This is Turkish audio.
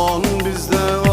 Aman bizde